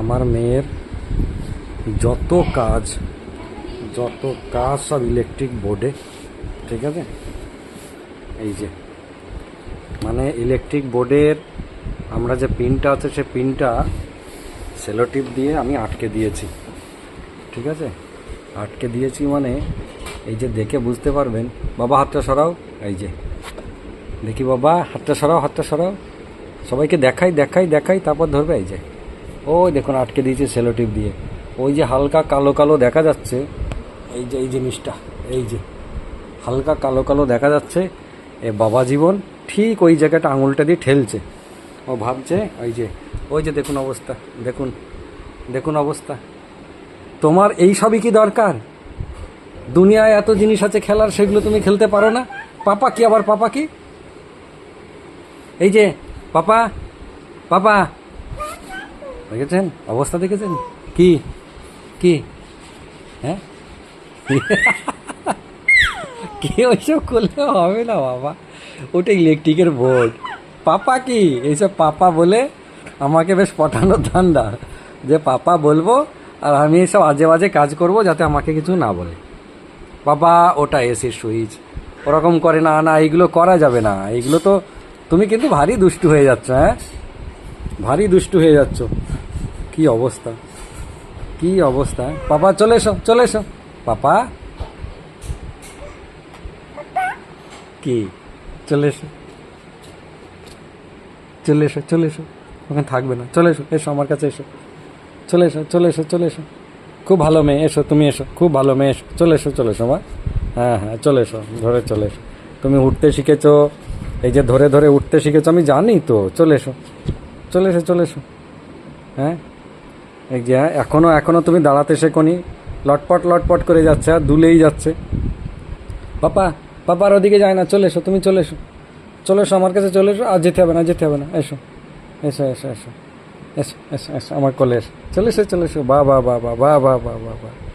আমার মেয়ের যত কাজ যত কাজ সব ইলেকট্রিক বোর্ডে ঠিক আছে? এই যে মানে ইলেকট্রিক বোর্ডের আমরা যে পিনটা আছে, সে পিনটা সেলোটিপ দিয়ে আমি আটকে দিয়েছি, ঠিক আছে? আটকে দিয়েছি মানে এই যে দেখে বুঝতে পারবেন। বাবা, হাতটা সরাও, এই যে। দেখি বাবা, হাতটা সরাও হাতটা সরাও। সবাইকে দেখাই দেখাই দেখাই, তারপর ধরবে, এই যে। ওই দেখুন আটকে দিয়েছে সেলোটিপ দিয়ে। ওই যে হালকা কালো কালো দেখা যাচ্ছে, এই যে, এই জিনিসটা, এই যে, হালকা কালো কালো দেখা যাচ্ছে, এ বাবা জীবন ঠিক ওই জায়গাটা আঙুলটা দিয়ে ঠেলছে। ও ভাবছে, ওই যে ওই যে দেখুন অবস্থা, দেখুন দেখুন অবস্থা। তোমার এই সবই কি দরকার? দুনিয়ায় এত জিনিস আছে খেলার, সেগুলো তুমি খেলতে পারো না? পাপা কি আবার, পাপা কি? এই যে, পাপা পাপা দেখেছেন? অবস্থা দেখেছেন? কি? কি? হ্যাঁ? কে ওইসব করলে হবে না, বাবা? ওটা ইলেকট্রিকের বোর্ড পাপা কি? এইসব পাপা বলে আমাকে বেশ পটানো ধান্দা যে পাপা বলব আর আমি এইসব আজে বাজে কাজ করব যাতে আমাকে কিছু না বলে। বাবা, ওটা এসির সুইচ। ওরকম করে না না, এইগুলো করা যাবে না। এইগুলো তো তুমি কিন্তু ভারী দুষ্টু হয়ে যাচ্ছ হ্যাঁ? ভারী দুষ্টু হয়ে যাচ্ছ। কি অবস্থা কি অবস্থা পাপা চলে এসো চলে এসো পাপা কি চলে এসো চলে এসো চলে এসো ওখানে থাকবে না চলে এসো এসো আমার কাছে এসো চলে এসো চলে এসো চলে এসো খুব ভালো মেয়ে এসো তুমি এসো খুব ভালো মেয়ে এসো চলে এসো চলে এসো মা হ্যাঁ হ্যাঁ চলে এসো ধরে চলে এসো তুমি উঠতে শিখেছো এই যে ধরে ধরে উঠতে শিখেছো আমি জানি তো চলে এসো চলে এসো চলে এসো হ্যাঁ এই যে হ্যাঁ এখনও এখনও তুমি দাঁড়াতে শেখনি। লটপট লটপট করে যাচ্ছে আর দুলেই যাচ্ছে। পাপা পাপার ওদিকে যায় না, চলে এসো, তুমি চলে এসো। চলে এসো, আমার কাছে চলে এসো। আর যেতে হবে না, যেতে হবে না। এসো। এসো এসো এসো। এসো এসো এসো, আমার কোলে এসো। চলে এসো চলে এসো। বা বা বা বা বা বা বা বা।